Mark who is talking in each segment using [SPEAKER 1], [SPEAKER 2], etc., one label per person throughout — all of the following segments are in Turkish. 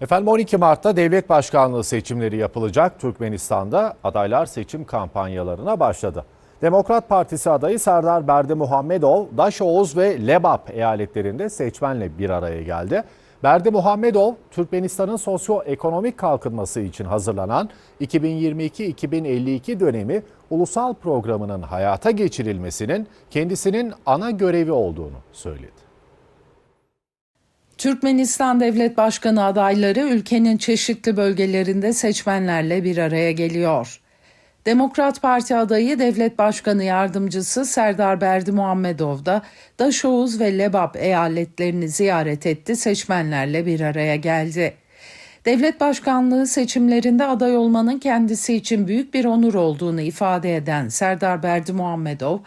[SPEAKER 1] Efendim 12 Mart'ta devlet başkanlığı seçimleri yapılacak. Türkmenistan'da adaylar seçim kampanyalarına başladı. Demokrat Partisi adayı Serdar Berdi Muhammedov, Daşoğuz ve Lebap eyaletlerinde seçmenle bir araya geldi. Berdi Muhammedov, Türkmenistan'ın sosyoekonomik kalkınması için hazırlanan 2022-2052 dönemi ulusal programının hayata geçirilmesinin kendisinin ana görevi olduğunu söyledi.
[SPEAKER 2] Türkmenistan Devlet Başkanı adayları ülkenin çeşitli bölgelerinde seçmenlerle bir araya geliyor. Demokrat Parti adayı Devlet Başkanı Yardımcısı Serdar Berdi Muhammedov da Daşoğuz ve Lebap eyaletlerini ziyaret etti, seçmenlerle bir araya geldi. Devlet başkanlığı seçimlerinde aday olmanın kendisi için büyük bir onur olduğunu ifade eden Serdar Berdi Muhammedov,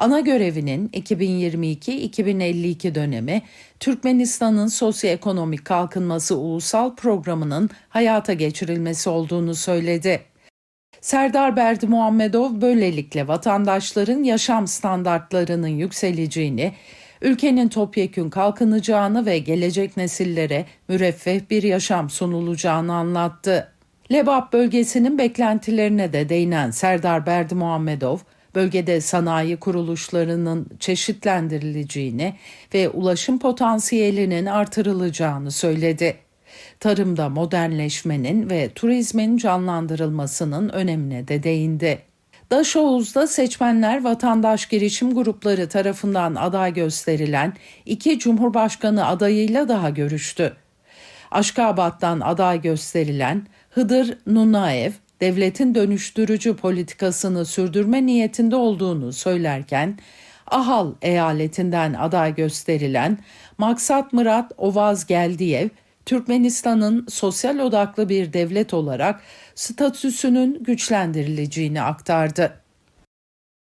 [SPEAKER 2] ana görevinin 2022-2052 dönemi Türkmenistan'ın sosyoekonomik kalkınması ulusal programının hayata geçirilmesi olduğunu söyledi. Serdar Berdi Muhammedov böylelikle vatandaşların yaşam standartlarının yükseleceğini, ülkenin topyekün kalkınacağını ve gelecek nesillere müreffeh bir yaşam sunulacağını anlattı. Lebap bölgesinin beklentilerine de değinen Serdar Berdi Muhammedov, bölgede sanayi kuruluşlarının çeşitlendirileceğini ve ulaşım potansiyelinin artırılacağını söyledi. Tarımda modernleşmenin ve turizmin canlandırılmasının önemine de değindi. Daşoğuz'da seçmenler vatandaş girişim grupları tarafından aday gösterilen iki Cumhurbaşkanı adayıyla daha görüştü. Aşkabat'tan aday gösterilen Hıdır Nunaev, devletin dönüştürücü politikasını sürdürme niyetinde olduğunu söylerken, Ahal eyaletinden aday gösterilen Maksat Murat Ovaz Geldiyev, Türkmenistan'ın sosyal odaklı bir devlet olarak statüsünün güçlendirileceğini aktardı.